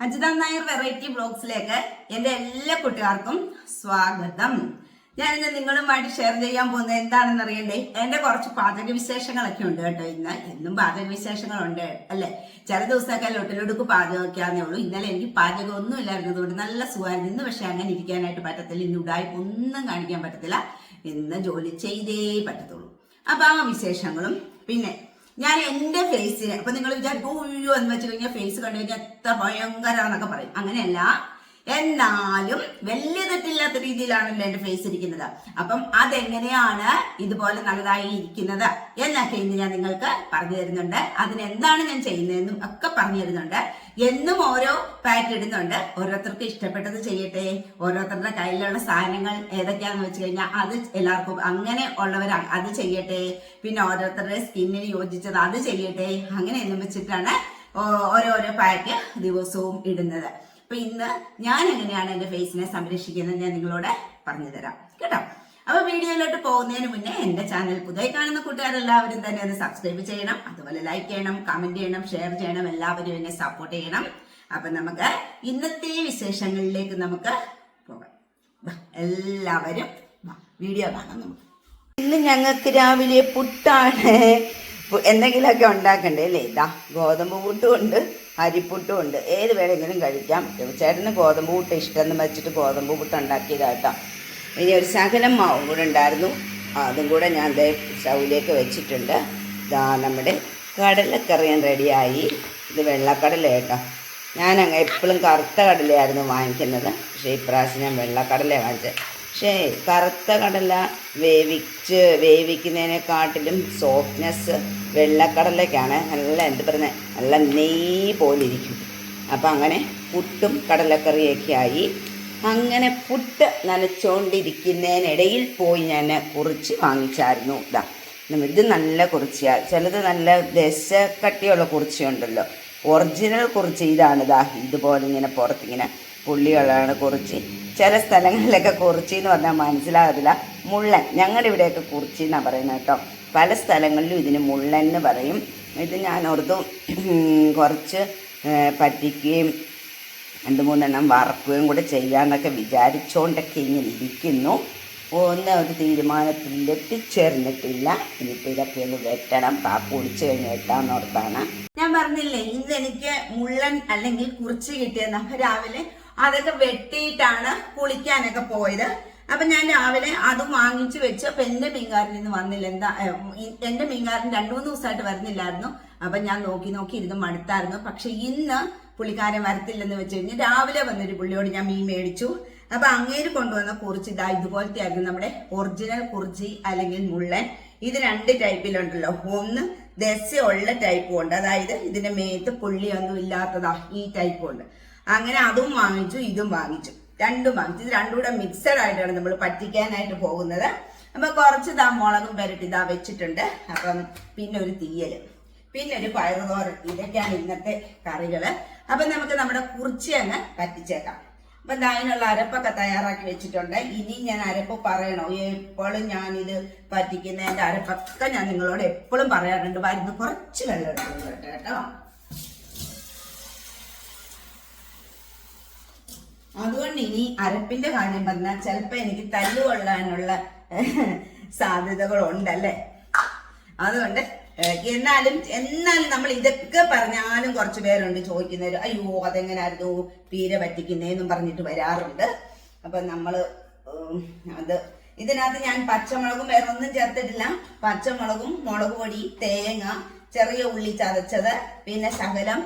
Ajitha Nair variety ബ്ലോഗ്സിലേക്ക് എന്റെ എല്ലാ കുട്ടികൾക്കും സ്വാഗതം. ഞാൻ ഇന്ന് നിങ്ങളുമായിട്ട് ഷെയർ ചെയ്യാൻ പോകുന്നത് എന്താണെന്ന് അറിയണ്ടേ? എന്റെ കുറച്ച് പാചക വിശേഷങ്ങളൊക്കെ ഉണ്ട് കേട്ടോ ഇന്ന്. എന്നും പാചക വിശേഷങ്ങളുണ്ട് അല്ലേ? ചില ദിവസമൊക്കെ ലൊട്ടിലൊടുക്ക് പാചകമൊക്കെയാണെന്നേ ഉള്ളൂ. ഇന്നലെ എനിക്ക് പാചകം ഒന്നും ഇല്ലായിരുന്നതുകൊണ്ട് നല്ല സുഖമായിരുന്നു. ഇന്ന് പക്ഷെ അങ്ങനെ ഇരിക്കാനായിട്ട് പറ്റത്തില്ല. ഇന്ന് ഉടായ്പ ഒന്നും കാണിക്കാൻ പറ്റത്തില്ല. ഇന്ന് ജോലി ചെയ്തേ പറ്റത്തുള്ളൂ. അപ്പൊ ആ വിശേഷങ്ങളും പിന്നെ ഞാൻ എന്റെ ഫേസിന് അപ്പൊ നിങ്ങൾ വിചാരിക്കും ഉയ്യോ എന്ന് വെച്ച് കഴിഞ്ഞാൽ ഫേസ് കണ്ടു കഴിഞ്ഞാൽ എത്ര ഭയങ്കരാന്നൊക്കെ പറയും. അങ്ങനെയല്ല. എന്നാലും വലിയ തെറ്റില്ലാത്ത രീതിയിലാണല്ലോ എന്റെ ഫേസ് ഇരിക്കുന്നത്. അപ്പം അതെങ്ങനെയാണ് ഇതുപോലെ നല്ലതായി ഇരിക്കുന്നത് എന്നൊക്കെ ഇന്ന് ഞാൻ നിങ്ങൾക്ക് പറഞ്ഞു തരുന്നുണ്ട്. അതിനെന്താണ് ഞാൻ ചെയ്യുന്നതെന്നും ഒക്കെ പറഞ്ഞു തരുന്നുണ്ട്. എന്നും ഓരോ പാറ്റ് ഇടുന്നുണ്ട്. ഓരോരുത്തർക്ക് ഇഷ്ടപ്പെട്ടത് ചെയ്യട്ടെ. ഓരോരുത്തരുടെ കയ്യിലുള്ള സാധനങ്ങൾ ഏതൊക്കെയാണെന്ന് വെച്ച് കഴിഞ്ഞാൽ അത് എല്ലാവർക്കും അങ്ങനെ ഉള്ളവരാണ്. അത് ചെയ്യട്ടെ. പിന്നെ ഓരോരുത്തരുടെ സ്കിന്നിന് യോജിച്ചത് അത് ചെയ്യട്ടെ. അങ്ങനെ എന്നും വെച്ചിട്ടാണ് ഓരോരോ പാക്ക് ദിവസവും ഇടുന്നത്. അപ്പൊ ഇന്ന് ഞാൻ എങ്ങനെയാണ് എന്റെ ഫേസിനെ സംരക്ഷിക്കുന്നത് ഞാൻ നിങ്ങളോട് പറഞ്ഞു തരാം. കേട്ടോ? അപ്പൊ വീഡിയോയിലോട്ട് പോകുന്നതിന് മുന്നേ എന്റെ ചാനൽ പുതിയ കാണുന്ന കൂട്ടുകാരെല്ലാവരും തന്നെ ഒന്ന് സബ്സ്ക്രൈബ് ചെയ്യണം. അതുപോലെ ലൈക്ക് ചെയ്യണം കമന്റ് ചെയ്യണം ഷെയർ ചെയ്യണം. എല്ലാവരും എന്നെ സപ്പോർട്ട് ചെയ്യണം. അപ്പൊ നമുക്ക് ഇന്നത്തെ വിശേഷങ്ങളിലേക്ക് നമുക്ക് പോകാം. എല്ലാവരും വീഡിയോ കാണാം നമുക്ക്. ഇന്ന് ഞങ്ങൾക്ക് രാവിലെ പുട്ടാണ്. എന്തെങ്കിലുമൊക്കെ ഉണ്ടാക്കണ്ടേ അല്ലേ? ഇതാ ഗോതമ്പ് പുട്ടും ഉണ്ട് അരിപ്പുട്ടും ഉണ്ട്. ഏത് വേണമെങ്കിലും കഴിക്കാം. ചേട്ടന് ഗോതമ്പ് പുട്ട് ഇഷ്ടമെന്ന് വെച്ചിട്ട് ഗോതമ്പ് പുട്ട് ഉണ്ടാക്കിയതാട്ടോ ഇനി ഒരു ശകലം മാവും കൂടെ ഉണ്ടായിരുന്നു. അതും കൂടെ ഞാൻ ദേ സ്റ്റൗവിലേക്ക് വെച്ചിട്ടുണ്ട്. ഇതാ നമ്മുടെ കടലക്കറിയാൻ റെഡിയായി. ഇത് വെള്ളക്കടല കേട്ടോ. ഞാനങ്ങ് എപ്പോഴും കറുത്ത കടലയായിരുന്നു വാങ്ങിക്കുന്നത്. പക്ഷേ ഇപ്രാവശ്യം ഞാൻ വെള്ളക്കടല വാങ്ങിച്ചത്. പക്ഷേ കറുത്ത കടല വേവിച്ച് വേവിക്കുന്നതിനെക്കാട്ടിലും സോഫ്റ്റ്നെസ് വെള്ളക്കടലയ്ക്കാണ് നല്ല എന്ത് പറയുന്നത് നല്ല നെയ് പോലെ ഇരിക്കും. അപ്പം അങ്ങനെ പുട്ടും കടലക്കറിയൊക്കെ ആയി. അങ്ങനെ പുട്ട് നനച്ചുകൊണ്ടിരിക്കുന്നതിനിടയിൽ പോയി ഞാൻ കുറിച്ച് വാങ്ങിച്ചായിരുന്നു. ഇതാ ഇത് നല്ല കുറിച്ചിയാണ് ചിലത് നല്ല ദശക്കട്ടിയുള്ള കുറിച്ചിയുണ്ടല്ലോ. ഒറിജിനൽ കുറിച്ച് ഇതാണ് ഇതാ ഇതുപോലെ ഇങ്ങനെ പുറത്തിങ്ങനെ പുള്ളികളാണ് കുറിച്ച്. ചില സ്ഥലങ്ങളിലൊക്കെ കുറിച്ചി എന്ന് പറഞ്ഞാൽ മനസ്സിലാകത്തില്ല. മുള്ളൻ ഞങ്ങളുടെ ഇവിടെയൊക്കെ കുറിച്ചി എന്നാണ് പറയുന്നത് കേട്ടോ. പല സ്ഥലങ്ങളിലും ഇതിന് മുള്ളൻ എന്ന് പറയും. ഇത് ഞാൻ ഓർത്തു കുറച്ച് പറ്റിക്കുകയും രണ്ട് മൂന്നെണ്ണം വറക്കുകയും കൂടെ ചെയ്യാമെന്നൊക്കെ വിചാരിച്ചുകൊണ്ടൊക്കെ ഇങ്ങനെ ഇരിക്കുന്നു. ഒന്നും ഒരു തീരുമാനത്തിൽ എത്തിച്ചേർന്നിട്ടില്ല. ഇനിയിപ്പോൾ ഇതൊക്കെ ഒന്ന് വെട്ടണം. പാപ്പ് കുടിച്ചു കഴിഞ്ഞ് വെട്ടാന്നോർത്താണ് ഞാൻ പറഞ്ഞില്ലേ ഇന്ന് എനിക്ക് മുള്ളൻ അല്ലെങ്കിൽ കുറിച്ച് കിട്ടിയെന്ന്. അപ്പൊ രാവിലെ അതൊക്കെ വെട്ടിയിട്ടാണ് കുളിക്കാനൊക്കെ പോയത്. അപ്പൊ ഞാൻ രാവിലെ അത് വാങ്ങിച്ചു വെച്ച് അപ്പൊ എന്റെ മീൻകാരൻ നിന്ന് വന്നില്ല. എന്താ എന്റെ മീൻകാരൻ രണ്ടു മൂന്ന് ദിവസമായിട്ട് വരുന്നില്ലായിരുന്നു. അപ്പൊ ഞാൻ നോക്കി നോക്കി ഇരുന്ന് മടുത്തായിരുന്നു. പക്ഷെ ഇന്ന് പുള്ളിക്കാരൻ വരത്തില്ലെന്ന് വെച്ച് കഴിഞ്ഞാൽ രാവിലെ വന്നൊരു പുള്ളിയോട് ഞാൻ മീൻ മേടിച്ചു. അപ്പൊ അങ്ങേര് കൊണ്ടുവന്ന കുറിച്ച് ഇതാ ഇതുപോലത്തെ ആയിരുന്നു നമ്മുടെ ഒറിജിനൽ കുറിച്ചി അല്ലെങ്കിൽ മുള്ളൻ. ഇത് രണ്ട് ടൈപ്പിലുണ്ടല്ലോ ഒന്ന് ദശയുള്ള ടൈപ്പും ഉണ്ട്. അതായത് ഇതിന്റെ മേത്ത് പുള്ളിയൊന്നും ഇല്ലാത്തതാ ഈ ടൈപ്പും ഉണ്ട്. അങ്ങനെ അതും വാങ്ങിച്ചു ഇതും വാങ്ങിച്ചു. രണ്ടും വാങ്ങിച്ചു. ഇത് രണ്ടും കൂടെ മിക്സഡ് ആയിട്ടാണ് നമ്മൾ പറ്റിക്കാനായിട്ട് പോകുന്നത്. അപ്പൊ കുറച്ച് ഇതാ മുളകും പെരട്ടി ഇതാ വെച്ചിട്ടുണ്ട്. അപ്പം പിന്നെ ഒരു തീയൽ. പിന്നെ ഒരു പയറുതോരൻ. ഇതൊക്കെയാണ് ഇന്നത്തെ കറികൾ. അപ്പൊ നമുക്ക് നമ്മുടെ കുറിച്ചി അങ്ങ് പറ്റിച്ചേക്കാം. അപ്പൊ അതിനുള്ള അരപ്പൊക്കെ തയ്യാറാക്കി വെച്ചിട്ടുണ്ട്. ഇനി ഞാൻ അരപ്പ് പറയണോ? എപ്പോഴും ഞാനിത് പറ്റിക്കുന്നതിന്റെ അരപ്പൊക്കെ ഞാൻ നിങ്ങളോട് എപ്പോഴും പറയാറുണ്ട്. വരുന്ന കുറച്ച് വെള്ളം എടുക്കുന്നുണ്ട് കേട്ടോ. അതുകൊണ്ട് ഇനി അരപ്പിന്റെ കാര്യം പറഞ്ഞാൽ ചിലപ്പോ എനിക്ക് തല്ലുകൊള്ളാനുള്ള സാധ്യതകളുണ്ടല്ലേ? അതുകൊണ്ട് എന്നാലും എന്നാലും നമ്മൾ ഇതൊക്കെ പറഞ്ഞാലും കുറച്ച് പേരുണ്ട് ചോദിക്കുന്നവര് അയ്യോ അതെങ്ങനായിരുന്നു പീര പറ്റിക്കുന്നേന്നും പറഞ്ഞിട്ട് വരാറുണ്ട്. അപ്പൊ നമ്മൾ ഉം, അത് ഇതിനകത്ത് ഞാൻ പച്ചമുളകും വേറെ ഒന്നും ചേർത്തിട്ടില്ല. പച്ചമുളകും മുളക് പൊടി തേങ്ങ ചെറിയ ഉള്ളി ചതച്ചത് പിന്നെ ശകലം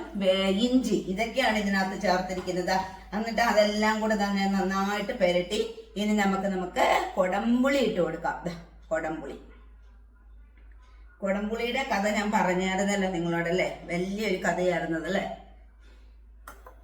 ഇഞ്ചി ഇതൊക്കെയാണ് ഇതിനകത്ത് ചേർത്തിരിക്കുന്നത്. എന്നിട്ട് അതെല്ലാം കൂടെ തന്നെ നന്നായിട്ട് പെരട്ടി ഇനി നമുക്ക് നമുക്ക് കൊടംപുളി ഇട്ട് കൊടുക്കാം. കൊടംപുളി. കൊടംപുളിയുടെ കഥ ഞാൻ പറഞ്ഞായിരുന്നല്ലോ നിങ്ങളോടല്ലേ? വലിയൊരു കഥയായിരുന്നത് അല്ലേ?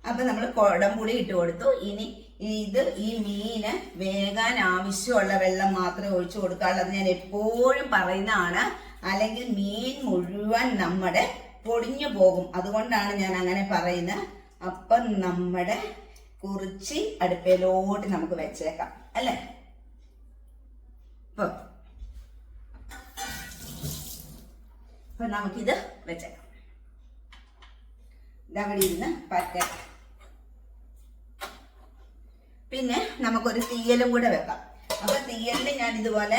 അപ്പൊ നമ്മൾ കുടംപുളി ഇട്ട് കൊടുത്തു. ഇനി ഇത് ഈ മീന് വേകാൻ ആവശ്യമുള്ള വെള്ളം മാത്രമേ ഒഴിച്ചു കൊടുക്കാറുള്ളൂ അത് ഞാൻ എപ്പോഴും പറയുന്നതാണ്. അല്ലെങ്കിൽ മീൻ മുഴുവൻ നമ്മുടെ പൊടിഞ്ഞു പോകും. അതുകൊണ്ടാണ് ഞാൻ അങ്ങനെ പറയുന്നത്. അപ്പം നമ്മുടെ കുറിച്ചി അടുപ്പയിലോട്ട് നമുക്ക് വെച്ചേക്കാം. അല്ലേ? ഇപ്പൊ അപ്പൊ നമുക്കിത് വെച്ചേക്കാം. ഇതവിടെ ഇരുന്ന് പറ്റ പിന്നെ നമുക്കൊരു തീയലും കൂടെ വെക്കാം. അപ്പൊ തീയലിന് ഞാൻ ഇതുപോലെ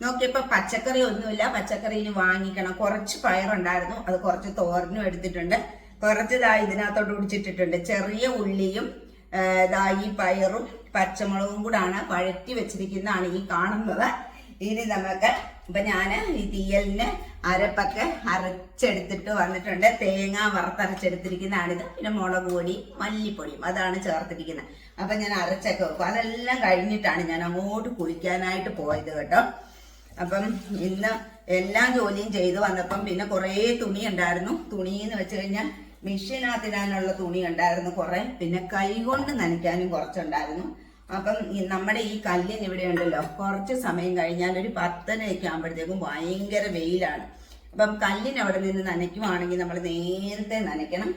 നോക്കിയപ്പോൾ പച്ചക്കറി ഒന്നുമില്ല. പച്ചക്കറി ഇനി വാങ്ങിക്കണം. കുറച്ച് പയറുണ്ടായിരുന്നു. അത് കുറച്ച് തോരനും എടുത്തിട്ടുണ്ട്. കുറച്ച് ദാ ഇതിനകത്തോട്ട് കുടിച്ചിട്ടിട്ടുണ്ട്. ചെറിയ ഉള്ളിയും ഇതായി ഈ പയറും പച്ചമുളകും കൂടാണ് വഴറ്റി വെച്ചിരിക്കുന്നതാണ് ഈ കാണുന്നത്. ഇനി നമുക്ക് ഇപ്പൊ ഞാൻ ഈ തീയലിന് അരപ്പൊക്കെ അരച്ചെടുത്തിട്ട് വന്നിട്ടുണ്ട്. തേങ്ങ വറുത്തരച്ചെടുത്തിരിക്കുന്നതാണിത്. പിന്നെ മുളക് പൊടി മല്ലിപ്പൊടിയും അതാണ് ചേർത്തിരിക്കുന്നത്. അപ്പൊ ഞാൻ അരച്ചൊക്കെ വെക്കും. അതെല്ലാം കഴിഞ്ഞിട്ടാണ് ഞാൻ അങ്ങോട്ട് കുളിക്കാനായിട്ട് പോയത് കേട്ടോ. അപ്പം ഇന്ന് എല്ലാ ജോലിയും ചെയ്തു വന്നപ്പം പിന്നെ കുറേ തുണി ഉണ്ടായിരുന്നു. തുണി എന്ന് വെച്ച് കഴിഞ്ഞാൽ മെഷീനകത്തിടാനുള്ള തുണി ഉണ്ടായിരുന്നു കുറെ. പിന്നെ കൈകൊണ്ട് നനയ്ക്കാനും കുറച്ചുണ്ടായിരുന്നു. അപ്പം നമ്മുടെ ഈ കല്ലിന് ഇവിടെ ഉണ്ടല്ലോ. കുറച്ച് സമയം കഴിഞ്ഞാൽ ഒരു പത്തനയൊക്കെ ആകുമ്പോഴത്തേക്കും ഭയങ്കര വെയിലാണ്. അപ്പം കല്ലിന് അവിടെ നിന്ന് നനയ്ക്കുവാണെങ്കിൽ നമ്മൾ നേരത്തെ നനയ്ക്കണം.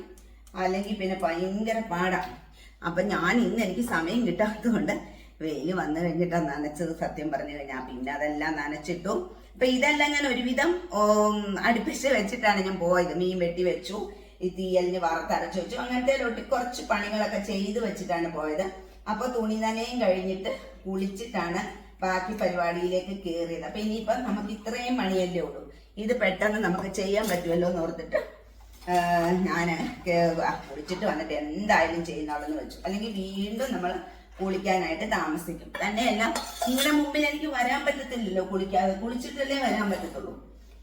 അല്ലെങ്കിൽ പിന്നെ ഭയങ്കര പാടാണ് അപ്പൊ ഞാൻ ഇന്ന് എനിക്ക് സമയം കിട്ടാത്തതുകൊണ്ട് വെയിൽ വന്നു കഴിഞ്ഞിട്ടാണ് നനച്ചത് സത്യം പറഞ്ഞു കഴിഞ്ഞാൽ പിന്നെ അതെല്ലാം നനച്ചിട്ടു. അപ്പൊ ഇതെല്ലാം ഞാൻ ഒരുവിധം അടുപ്പിച്ച് വെച്ചിട്ടാണ് ഞാൻ പോയത്. മീൻ വെട്ടി വെച്ചു. ഈ തീയലിന് വറുത്തരച്ചു വെച്ചു. അങ്ങനത്തെ കുറച്ച് പണികളൊക്കെ ചെയ്ത് വെച്ചിട്ടാണ് പോയത്. അപ്പൊ തുണി നനയും കഴിഞ്ഞിട്ട് കുളിച്ചിട്ടാണ് ബാക്കി പരിപാടിയിലേക്ക് കയറിയത് അപ്പൊ ഇനിയിപ്പം നമുക്ക് ഇത്രയും പണിയല്ലേ ഉള്ളൂ. ഇത് പെട്ടെന്ന് നമുക്ക് ചെയ്യാൻ പറ്റുമല്ലോ എന്ന് ഓർത്തിട്ട് ഞാൻ കുളിച്ചിട്ട് വന്നിട്ട് എന്തായാലും ചെയ്യുന്നുള്ളെന്ന് വെച്ചു. അല്ലെങ്കിൽ വീണ്ടും നമ്മൾ കുളിക്കാനായിട്ട് താമസിക്കും. തന്നെയല്ല നിങ്ങളുടെ മുമ്പിൽ എനിക്ക് വരാൻ പറ്റത്തില്ലല്ലോ കുളിക്കാതെ. കുളിച്ചിട്ടല്ലേ വരാൻ പറ്റത്തുള്ളൂ.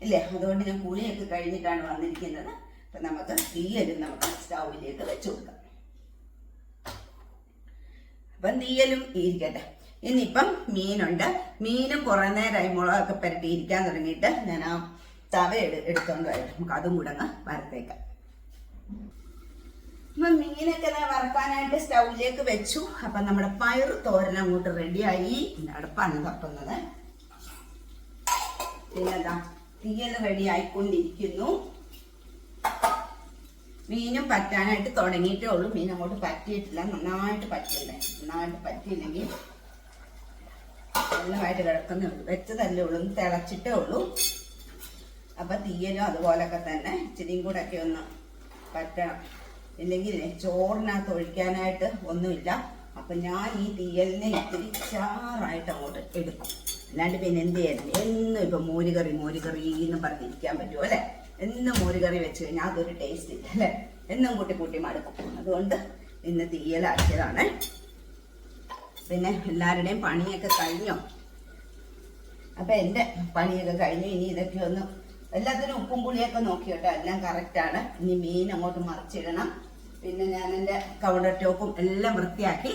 ഇല്ലേ? അതുകൊണ്ട് ഞാൻ കുളിയൊക്കെ കഴിഞ്ഞിട്ടാണ് വന്നിരിക്കുന്നത്. അപ്പൊ നമുക്ക് തീയലും നമുക്ക് സ്റ്റൗവിലേക്ക് വെച്ചു കൊടുക്കാം. അപ്പം തീയലും ഇരിക്കട്ടെ. ഇനിയിപ്പം മീനുണ്ട്. മീനും കുറെ നേരമായി മുളകൊക്കെ പുരട്ടി ഇരിക്കാൻ തുടങ്ങിയിട്ട് ഞാൻ ആ തവ എടു എടുത്തോണ്ട് വരട്ടെ നമുക്ക് അതും കൂടെ അങ്ങ് വറുത്തേക്കാം. അപ്പം മീനൊക്കെ വറക്കാനായിട്ട് സ്റ്റൗവിലേക്ക് വെച്ചു. അപ്പം നമ്മുടെ പയർ തോരൻ അങ്ങോട്ട് റെഡിയായി. അടുപ്പാണ് തപ്പുന്നത്. പിന്നെന്താ തീയൽ റെഡി ആയിക്കൊണ്ടിരിക്കുന്നു മീനും പറ്റാനായിട്ട് തുടങ്ങിയിട്ടേ ഉള്ളൂ. മീൻ അങ്ങോട്ട് പറ്റിയിട്ടില്ല. നന്നായിട്ട് പറ്റണ്ടേ നന്നായിട്ട് പറ്റിയില്ലെങ്കിൽ നല്ലതായിട്ട് കിടക്കുന്നേ ഉള്ളൂ. വെച്ചതല്ലേ ഉള്ളൂ. ഒന്ന് തിളച്ചിട്ടേ ഉള്ളൂ. അപ്പൊ തീയലും അതുപോലൊക്കെ തന്നെ ഇച്ചിരിയും കൂടെ ഒക്കെ ഒന്ന് പറ്റണം. ഇല്ലെങ്കിൽ ചോറിനകത്ത് ഒഴിക്കാനായിട്ട് ഒന്നുമില്ല. അപ്പൊ ഞാൻ ഈ തീയലിനെ ഇത്തിരി ചാറായിട്ട് അങ്ങോട്ട് എടുക്കും. അല്ലാണ്ട് പിന്നെ എന്ത് ചെയ്യാൻ? എന്നും ഇപ്പൊ മോരുകറി മോരുകറി എന്ന് പറഞ്ഞിരിക്കാൻ പറ്റുമോ അല്ലെ? എന്നും മോരുകറി വെച്ച് കഴിഞ്ഞാൽ അതൊരു ടേസ്റ്റ് ഇല്ല അല്ലേ? എന്നും കൂട്ടി കൂട്ടി മടുക്കും അതുകൊണ്ട് ഇന്ന് തീയലാക്കിയതാണ്. പിന്നെ എല്ലാവരുടെയും പണിയൊക്കെ കഴിഞ്ഞോ? അപ്പൊ എന്റെ പണിയൊക്കെ കഴിഞ്ഞു. ഇനി ഇതൊക്കെ ഒന്ന് എല്ലാത്തിനും ഉപ്പും പുളിയൊക്കെ നോക്കി കേട്ടോ. എല്ലാം കറക്റ്റാണ് ഇനി മീൻ അങ്ങോട്ട് മറിച്ചിടണം. പിന്നെ ഞാൻ എന്റെ കൗണ്ടർ ടോപ്പും എല്ലാം വൃത്തിയാക്കി.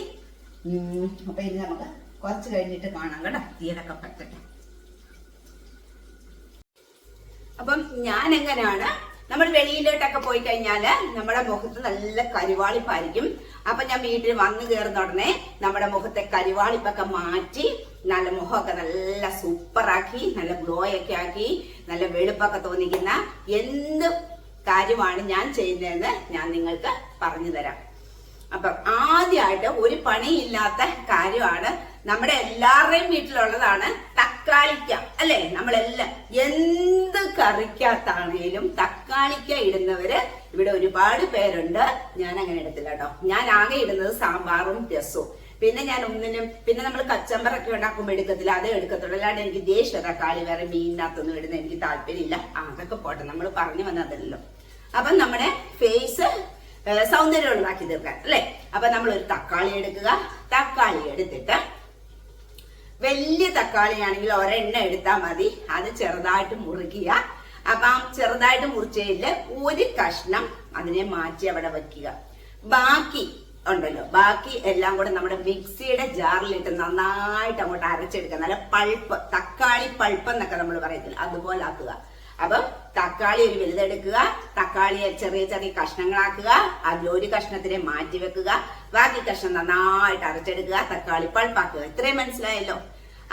അപ്പൊ ഇനി നമുക്ക് കുറച്ച് കഴിഞ്ഞിട്ട് കാണാം കേട്ടോ. തീയലൊക്കെ പറ്റട്ടെ അപ്പം ഞാൻ എങ്ങനെയാണ് നമ്മൾ വെളിയിലോട്ടൊക്കെ പോയി കഴിഞ്ഞാൽ നമ്മുടെ മുഖത്ത് നല്ല കരിവാളിപ്പായിരിക്കും. അപ്പൊ ഞാൻ വീട്ടിൽ വന്നു കയറുന്ന ഉടനെ നമ്മുടെ മുഖത്തെ കരിവാളിപ്പൊക്കെ മാറ്റി നല്ല മുഖമൊക്കെ നല്ല സൂപ്പറാക്കി നല്ല ഗ്ലോ ഒക്കെ ആക്കി നല്ല വെളുപ്പൊക്കെ തോന്നിക്കുന്ന എന്ത് കാര്യമാണ് ഞാൻ ചെയ്യുന്നതെന്ന് ഞാൻ നിങ്ങൾക്ക് പറഞ്ഞു തരാം. അപ്പം ആദ്യമായിട്ട് ഒരു പണിയില്ലാത്ത കാര്യമാണ് നമ്മുടെ എല്ലാവരുടെയും വീട്ടിലുള്ളതാണ് തക്കാളിക്ക അല്ലെ? നമ്മളെല്ലാം എന്ത് കറിക്കകത്താണേലും തക്കാളിക്ക ഇടുന്നവര് ഇവിടെ ഒരുപാട് പേരുണ്ട്. ഞാൻ അങ്ങനെ ഇടത്തില്ല കേട്ടോ. ഞാൻ ആകെ ഇടുന്നത് സാമ്പാറും രസവും. പിന്നെ ഞാൻ ഒന്നിനും പിന്നെ നമ്മൾ കച്ചമ്പറൊക്കെ ഉണ്ടാക്കുമ്പോൾ എടുക്കത്തില്ല അതേ എടുക്കത്തുള്ളൂ. അല്ലാണ്ട് എനിക്ക് ദേശീയ തക്കാളി വേറെ മീനിനകത്തൊന്നും ഇടുന്ന എനിക്ക് താല്പര്യമില്ല. അതൊക്കെ പോട്ടെ. നമ്മൾ പറഞ്ഞു വന്നതല്ലോ അപ്പം നമ്മുടെ ഫേസ് സൗന്ദര്യമുള്ളതാക്കി തീർക്കാൻ അല്ലെ? അപ്പൊ നമ്മൾ ഒരു തക്കാളി എടുക്കുക. തക്കാളി എടുത്തിട്ട് വലിയ തക്കാളിയാണെങ്കിൽ ഒരെണ്ണ എടുത്താൽ മതി. അത് ചെറുതായിട്ട് മുറിക്കുക അപ്പൊ ചെറുതായിട്ട് മുറിച്ചതിൽ ഒരു കഷ്ണം അതിനെ മാറ്റി അവിടെ വെക്കുക. ബാക്കി ഉണ്ടല്ലോ. ബാക്കി എല്ലാം കൂടെ നമ്മുടെ മിക്സിയുടെ ജാറിലിട്ട് നന്നായിട്ട് അങ്ങോട്ട് അരച്ചെടുക്കുക. നല്ല പൾപ്പ് തക്കാളി പൾപ്പ് എന്നൊക്കെ നമ്മൾ പറയത്തില്ല? അതുപോലെ ആക്കുക. അപ്പം തക്കാളി ഒരു വലുതെടുക്കുക. തക്കാളിയെ ചെറിയ ചെറിയ കഷ്ണങ്ങളാക്കുക. അതിൽ ഒരു കഷ്ണത്തിനെ മാറ്റി വെക്കുക. ബാക്കി കഷ്ണം നന്നായിട്ട് അരച്ചെടുക്കുക. തക്കാളി പൾപ്പാക്കുക. ഇത്രയും മനസ്സിലായല്ലോ?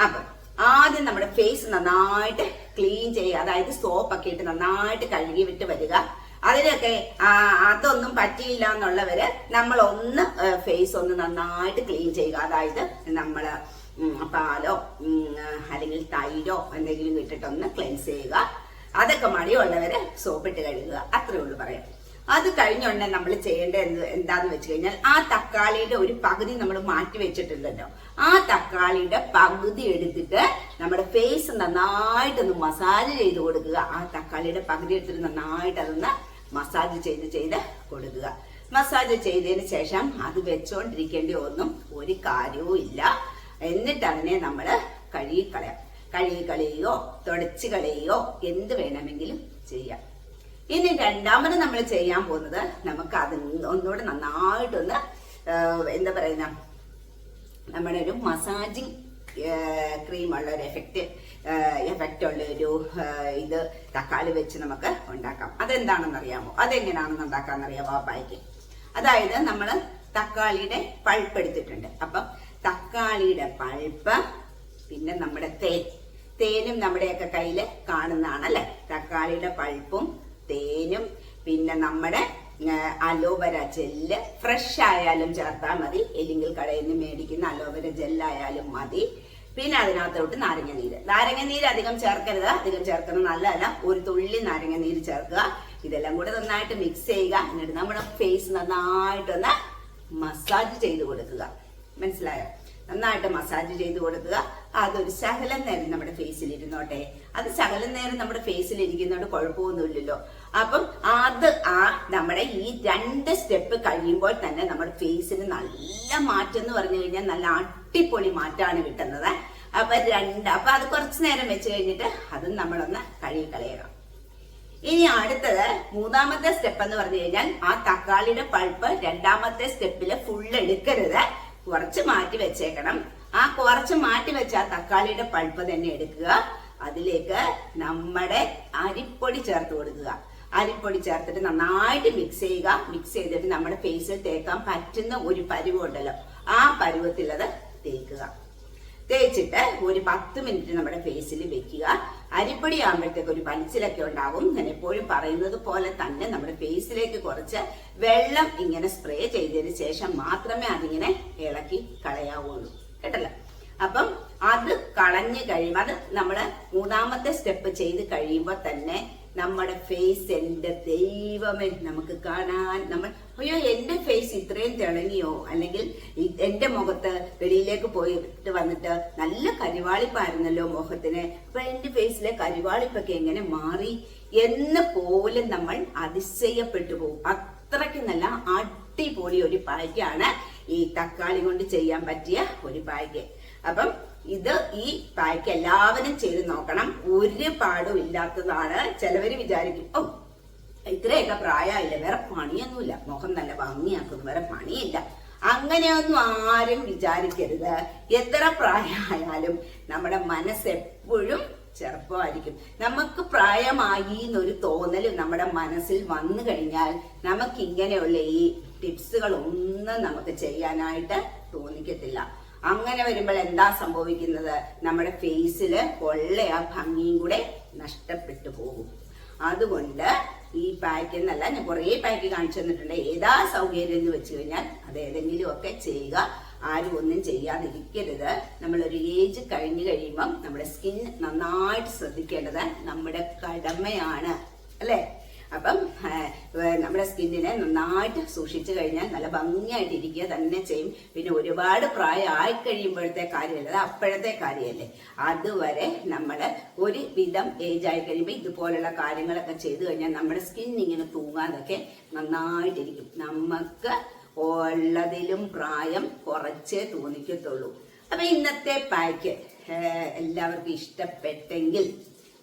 അപ്പൊ ആദ്യം നമ്മുടെ ഫേസ് നന്നായിട്ട് ക്ലീൻ ചെയ്യുക. അതായത് സോപ്പൊക്കെ ഇട്ട് നന്നായിട്ട് കഴുകി വിട്ട് വരിക. അതിലൊക്കെ അതൊന്നും പറ്റിയില്ല എന്നുള്ളവര് നമ്മൾ ഒന്ന് ഫേസ് ഒന്ന് നന്നായിട്ട് ക്ലീൻ ചെയ്യുക. അതായത് നമ്മൾ ഉം, പാലോ അല്ലെങ്കിൽ തൈരോ എന്തെങ്കിലും ഇട്ടിട്ടൊന്ന് ക്ലെൻസ് ചെയ്യുക. അതൊക്കെ മടിയുള്ളവരെ സോപ്പിട്ട് കഴുകുക അത്രേ ഉള്ളൂ പറയാം. അത് കഴിഞ്ഞ ഉടനെ നമ്മൾ ചെയ്യേണ്ടത് എന്ത് എന്താന്ന് വെച്ച് കഴിഞ്ഞാൽ ആ തക്കാളിയുടെ ഒരു പകുതി നമ്മൾ മാറ്റി വെച്ചിട്ടുണ്ടല്ലോ ആ തക്കാളിയുടെ പകുതി എടുത്തിട്ട് നമ്മുടെ ഫേസ് നന്നായിട്ടൊന്ന് മസാജ് ചെയ്ത് കൊടുക്കുക. ആ തക്കാളിയുടെ പകുതി എടുത്തിട്ട് നന്നായിട്ട് അതൊന്ന് മസാജ് ചെയ്ത് ചെയ്ത് കൊടുക്കുക. മസാജ് ചെയ്തതിന് ശേഷം അത് വെച്ചോണ്ടിരിക്കേണ്ട ഒന്നും ഒരു കാര്യവും ഇല്ല. എന്നിട്ട് അതിനെ നമ്മൾ കഴുകിക്കളയാം. കഴുകി കളയുകയോ തുടച്ച് കളയുകയോ എന്ത് വേണമെങ്കിലും ചെയ്യാം. ഇനി രണ്ടാമത് നമ്മൾ ചെയ്യാൻ പോകുന്നത് നമുക്ക് അത് ഒന്നുകൂടെ നന്നായിട്ടൊന്ന് എന്താ പറയുന്ന നമ്മുടെ ഒരു മസാജിങ് ഉള്ള ഒരു എഫക്റ്റ് എഫക്റ്റ് ഉള്ള ഒരു ഇത് തക്കാളി വെച്ച് നമുക്ക് ഉണ്ടാക്കാം. അതെന്താണെന്ന് അറിയാമോ? അതെങ്ങനെയാണെന്ന് ഉണ്ടാക്കാന്ന് അറിയാമോ ആ പായ്ക്ക് അതായത് നമ്മൾ തക്കാളിയുടെ പൾപ്പ് എടുത്തിട്ടുണ്ട്. അപ്പം തക്കാളിയുടെ പൾപ്പ് പിന്നെ നമ്മുടെ തേൻ. തേനും നമ്മുടെയൊക്കെ കയ്യിൽ കാണുന്നതാണ് അല്ലെ തക്കാളിയുടെ പൾപ്പും തേനും പിന്നെ നമ്മുടെ അലോവര ജെല്ല്. ഫ്രഷ് ആയാലും ചേർത്താൽ മതി. അല്ലെങ്കിൽ കടയിൽ നിന്ന് മേടിക്കുന്ന അലോവര ജെല്ലായാലും മതി. പിന്നെ അതിനകത്തോട്ട് നാരങ്ങ നീര് നാരങ്ങ നീര് അധികം ചേർക്കരുത്. അധികം ചേർക്കുന്നത് നല്ലതല്ല. ഒരു തുള്ളി നാരങ്ങ നീര് ചേർക്കുക. ഇതെല്ലാം കൂടെ നന്നായിട്ട് മിക്സ് ചെയ്യുക. എന്നിട്ട് നമ്മുടെ ഫേസ് നന്നായിട്ടൊന്ന് മസാജ് ചെയ്ത് കൊടുക്കുക. മനസ്സിലായോ? നന്നായിട്ട് മസാജ് ചെയ്ത് കൊടുക്കുക. അതൊരു ശകലം നേരം നമ്മുടെ ഫേസിൽ ഇരുന്നോട്ടെ അത് ശകലം നേരം നമ്മുടെ ഫേസിൽ ഇരിക്കുന്നതുകൊണ്ട് കുഴപ്പമൊന്നുമില്ലല്ലോ. അപ്പം അത് ആ നമ്മുടെ ഈ രണ്ട് സ്റ്റെപ്പ് കഴിയുമ്പോൾ തന്നെ നമ്മുടെ ഫേസിന് നല്ല മാറ്റം എന്ന് പറഞ്ഞു കഴിഞ്ഞാൽ നല്ല അടിപൊളി മാറ്റമാണ് കിട്ടുന്നത്. അപ്പൊ രണ്ട് അപ്പൊ അത് കുറച്ച് നേരം വെച്ച് കഴിഞ്ഞിട്ട് അതും നമ്മളൊന്ന് കഴുകി കളയണം. ഇനി അടുത്തത് മൂന്നാമത്തെ സ്റ്റെപ്പ് എന്ന് പറഞ്ഞു കഴിഞ്ഞാൽ ആ തക്കാളിയുടെ പൾപ്പ് രണ്ടാമത്തെ സ്റ്റെപ്പിൽ ഫുൾ എടുക്കരുത്. കുറച്ച് മാറ്റി വെച്ചേക്കണം. ആ കുറച്ച് മാറ്റി വെച്ച ആ തക്കാളിയുടെ പഴുപ്പ് തന്നെ എടുക്കുക. അതിലേക്ക് നമ്മുടെ അരിപ്പൊടി ചേർത്ത് കൊടുക്കുക. അരിപ്പൊടി ചേർത്തിട്ട് നന്നായിട്ട് മിക്സ് ചെയ്യുക. മിക്സ് ചെയ്തിട്ട് നമ്മുടെ ഫേസിൽ തേക്കാൻ പറ്റുന്ന ഒരു പരുവുണ്ടല്ലോ ആ പരുവത്തിലത് തേക്കുക. തേച്ചിട്ട് ഒരു പത്ത് മിനിറ്റ് നമ്മുടെ ഫേസിൽ വെക്കുക. അരിപ്പൊടി ആകുമ്പോഴത്തേക്ക് ഒരു പനിച്ചിലൊക്കെ ഉണ്ടാവും. ഞാൻ എപ്പോഴും പറയുന്നത് പോലെ തന്നെ നമ്മുടെ ഫേസിലേക്ക് കുറച്ച് വെള്ളം ഇങ്ങനെ സ്പ്രേ ചെയ്തതിന് ശേഷം മാത്രമേ അതിങ്ങനെ ഇളക്കി കളയാവുള്ളൂ. കേട്ടല്ലോ? അപ്പം അത് കളഞ്ഞു കഴിയുമ്പോൾ അത് നമ്മൾ മൂന്നാമത്തെ സ്റ്റെപ്പ് ചെയ്ത് കഴിയുമ്പോൾ തന്നെ നമ്മുടെ ഫേസ് എന്റെ ദൈവമേ നമുക്ക് കാണാൻ നമ്മൾ അയ്യോ എന്റെ ഫേസ് ഇത്രയും തിളങ്ങിയോ? അല്ലെങ്കിൽ എന്റെ മുഖത്ത് വെളിയിലേക്ക് പോയിട്ട് വന്നിട്ട് നല്ല കരിവാളിപ്പായിരുന്നല്ലോ മുഖത്തിന്. അപ്പൊ എന്റെ ഫേസിലെ കരിവാളിപ്പൊക്കെ എങ്ങനെ മാറി എന്ന് പോലും നമ്മൾ അതിശയപ്പെട്ടു പോകും. അത്രയ്ക്ക് നല്ല അടിപൊളി ഒരു പായ്ക്കാണ് ഈ തക്കാളി കൊണ്ട് ചെയ്യാൻ പറ്റിയ ഒരു പായ്ക്ക് അപ്പം ഇത് ഈ പാക്ക് എല്ലാവരും ചെയ്ത് നോക്കണം. ഒരു പാടും ഇല്ലാത്തതാണ്. ചിലവർ വിചാരിക്കും ഓ ഇത്രയൊക്കെ പ്രായമായില്ല? വേറെ പണിയൊന്നുമില്ല. മുഖം നല്ല ഭംഗിയാക്കുന്നു. വേറെ പണിയില്ല. അങ്ങനെയൊന്നും ആരും വിചാരിക്കരുത്. എത്ര പ്രായമായാലും നമ്മുടെ മനസ്സ് എപ്പോഴും ചെറുപ്പമായിരിക്കും. നമുക്ക് പ്രായമായി എന്നൊരു തോന്നൽ നമ്മുടെ മനസ്സിൽ വന്നു കഴിഞ്ഞാൽ നമുക്കിങ്ങനെയുള്ള ഈ ടിപ്സുകൾ ഒന്നും നമുക്ക് ചെയ്യാനായിട്ട് തോന്നിക്കത്തില്ല. അങ്ങനെ വരുമ്പോൾ എന്താ സംഭവിക്കുന്നത്? നമ്മുടെ ഫേസിൽ ഉള്ള ആ ഭംഗിയും കൂടെ നഷ്ടപ്പെട്ടു പോകും. അതുകൊണ്ട് ഈ പാക്ക് എന്നല്ല ഞാൻ കുറേ പാക്ക് കാണിച്ചു തന്നിട്ടുണ്ട്. ഏതാ സൗകര്യം എന്ന് വെച്ച് കഴിഞ്ഞാൽ അത് ഏതെങ്കിലും ഒക്കെ ചെയ്യുക. ആരും ഒന്നും ചെയ്യാതിരിക്കരുത്. ഒരു ഏജ് കഴിഞ്ഞു കഴിയുമ്പം നമ്മുടെ സ്കിൻ നന്നായിട്ട് ശ്രദ്ധിക്കേണ്ടത് നമ്മുടെ കടമയാണ്. അല്ലേ? അപ്പം നമ്മുടെ സ്കിന്നിനെ നന്നായിട്ട് സൂക്ഷിച്ചു കഴിഞ്ഞാൽ നല്ല ഭംഗിയായിട്ട് ഇരിക്കുക തന്നെ ചെയ്യും. പിന്നെ ഒരുപാട് പ്രായം ആയി കഴിയുമ്പോഴത്തെ കാര്യമല്ല? അത് അപ്പോഴത്തെ കാര്യമല്ലേ? അതുവരെ നമ്മൾ ഒരു വിധം ഏജ് ആയി കഴിയുമ്പോൾ ഇതുപോലുള്ള കാര്യങ്ങളൊക്കെ ചെയ്തു കഴിഞ്ഞാൽ നമ്മുടെ സ്കിൻ ഇങ്ങനെ തൂങ്ങാതൊക്കെ നന്നായിട്ടിരിക്കും. നമുക്ക് ഉള്ളതിലും പ്രായം കുറച്ചേ തോന്നിക്കത്തുള്ളൂ. അപ്പൊ ഇന്നത്തെ പാക്ക് എല്ലാവർക്കും ഇഷ്ടപ്പെട്ടെങ്കിൽ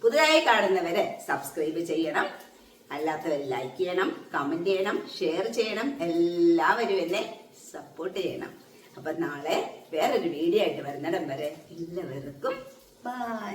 പുതുതായി കാണുന്നവരെ സബ്സ്ക്രൈബ് ചെയ്യണം. അല്ലാത്തവർ ലൈക്ക് ചെയ്യണം കമന്റ് ചെയ്യണം ഷെയർ ചെയ്യണം എല്ലാവരും എന്നെ സപ്പോർട്ട് ചെയ്യണം. അപ്പൊ നാളെ വേറൊരു വീഡിയോ ആയിട്ട് വരുന്നിടം വരെ എല്ലാവർക്കും ബൈ